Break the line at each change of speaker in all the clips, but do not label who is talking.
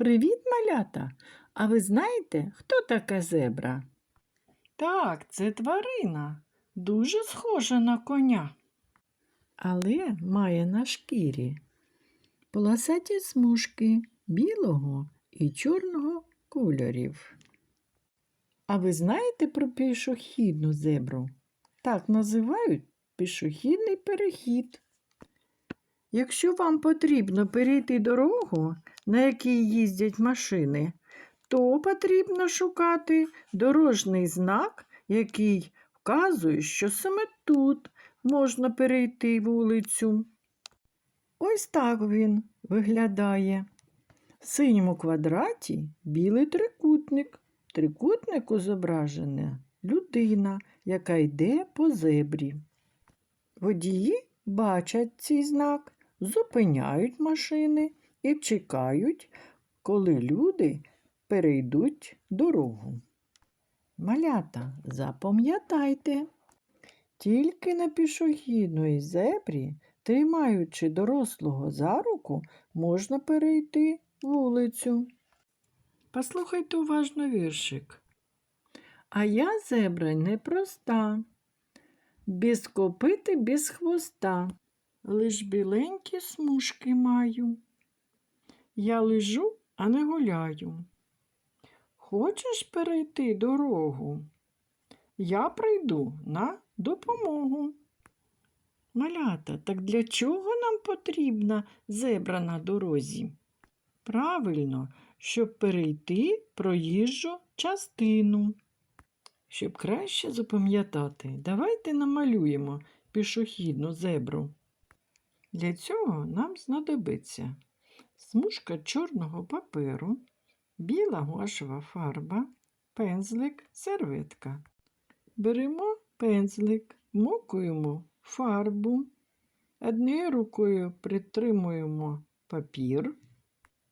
Привіт, малята! А ви знаєте, хто така зебра?
Так, це тварина, дуже схожа на коня.
Але має на шкірі полосаті смужки білого і чорного кольорів. А ви знаєте про пішохідну зебру? Так називають пішохідний перехід. Якщо вам потрібно перейти дорогу, на якій їздять машини, то потрібно шукати дорожній знак, який вказує, що саме тут можна перейти вулицю. Ось так він виглядає. В синьому квадраті білий трикутник. В трикутнику зображена людина, яка йде по зебрі. Водії бачать цей знак, зупиняють машини і чекають, коли люди перейдуть дорогу. Малята, запам'ятайте, тільки на пішохідної зебрі, тримаючи дорослого за руку, можна перейти вулицю. Послухайте уважно віршик. А я зебра непроста, без копити, без хвоста, лиш біленькі смужки маю. Я лежу, а не гуляю. Хочеш перейти дорогу? Я прийду на допомогу. Малята, так для чого нам потрібна зебра на дорозі? Правильно, щоб перейти проїжджу частину. Щоб краще запам'ятати, давайте намалюємо пішохідну зебру. Для цього нам знадобиться смужка чорного паперу, біла гуашева фарба, пензлик, серветка. Беремо пензлик, мокуємо фарбу, однією рукою притримуємо папір,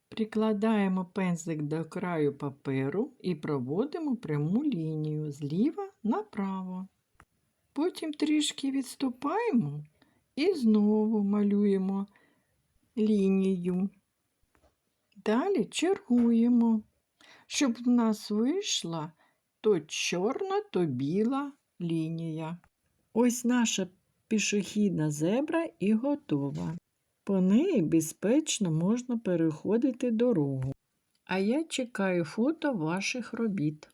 прикладаємо пензлик до краю паперу і проводимо пряму лінію зліва направо. Потім трішки відступаємо і знову малюємо лінію. Далі чергуємо, щоб в нас вийшла то чорна, то біла лінія. Ось наша пішохідна зебра і готова. По неї безпечно можна переходити дорогу. А я чекаю фото ваших робіт.